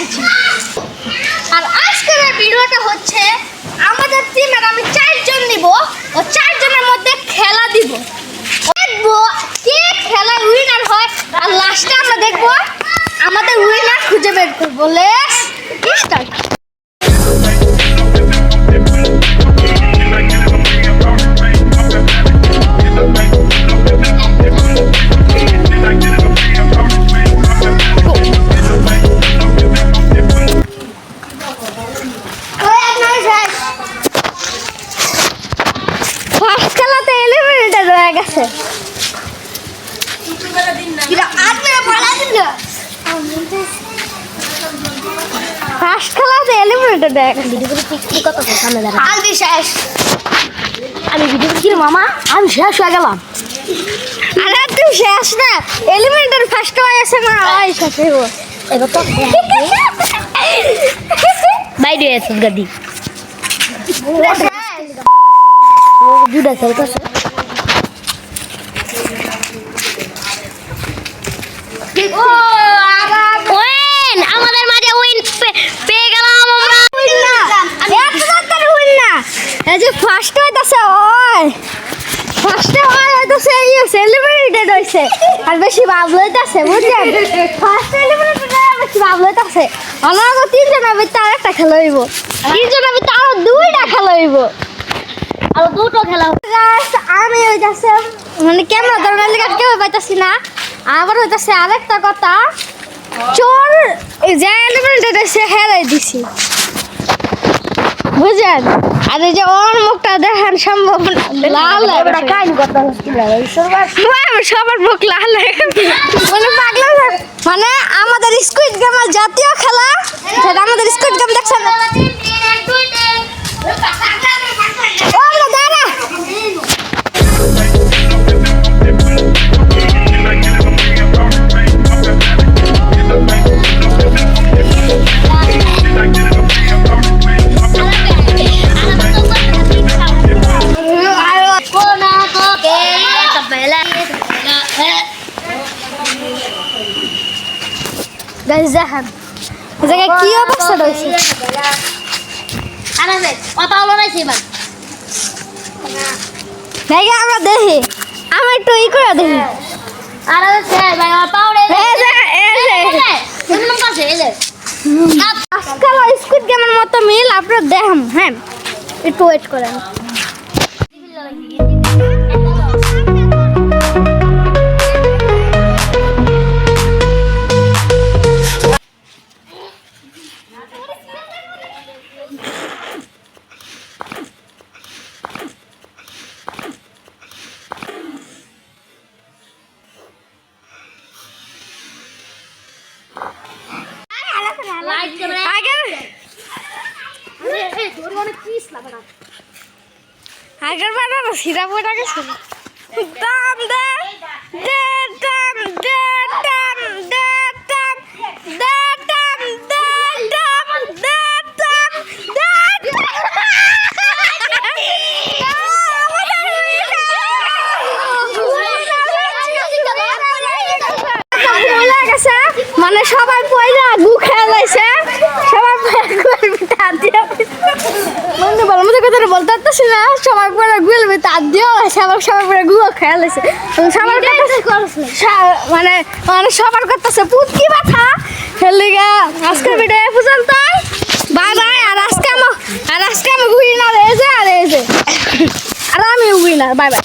এসেছি এলিমিনেটেড গেছে। ফার্স্ট খেলাতে এলিমিনেটেড গেছে কত সামনে দাঁড়া আলবি শেষ। আমি ভিডিও কিনে মামা? আমি শেষ হয়ে গেলাম। আরে তুই শেষ না। এলিমেন্টের ফার্স্ট হয়ে গেছে না ওই শেষ হইব এবার তো বাইরে আছে গাদি দুটা খেলতেছে। ওয়েন আমাদের মাঝে উইন পেয়ে গেলাম আমরা। উইন না। এত তাড়াতাড়ি উইন না। এই যে ফার্স্ট হইতাছে ওই ফার্স্টে হয় হইতাছে এই সেলিব্রেটেড হইছে। আর বেশি ভাব লইতাছে বুঝছেন? ফার্স্ট সেলিব্রেটেড বেশি ভাব লইতাছে আমার তিনজন হবে তার একটা খেলা হইব। তিনজন হবে তার দুইটা খেলা হইব। আর দুটো খেলা আমি হইতাছে মানে কেমন ধরনের লেখা কেউ পাইতাছি না আবার হইতাছে আরেকটা কথা চোর যে এলিমেন্টেড সে হেরাই দিছি। বুঝলেন আর এই যে ওর মুখটা দেখেন সম্ভব না, লাল সবার মুখ লাল মানে পাগলা মানে আমাদের স্কুইড গেমের জাতীয় খেলা আমাদের স্কুইড গেম দেখছেন? গাইস দেখেন এই জায়গায় কি অবস্থা রয়েছে? কথা হলো না সেবার দেখে আমরা দেখি। আমরা একটু ই করে দেখি। আর আজকাল স্কুইড গেমের মতো মিল আপনারা দেখেন হ্যাঁ। একটু ওয়েট করেন। আগের বার সিরা পড়ে গেছে দাম দে দে দাম দে দাম দে দাম দে দাম দে দাম দে দাম দে মানে সবাই পয়লা গু খেলাইছে সবাই পয়লা দিয়ে বন্ধু ভালো মতো কথা বলতে পারতেছি না। সবার পরে গুলবে তার দিয়েও আছে সবার সবাই পরে গুলো খেয়াল আছে সবার মানে মানে সবার করতেছে পুতকি ব্যথা হেলিগা আজকে ভিডিও এ পর্যন্ত বাই বাই আর আজকে আমার আর আজকে আমি উইনার এসে আর যে। আর আমি উইনার বাই বাই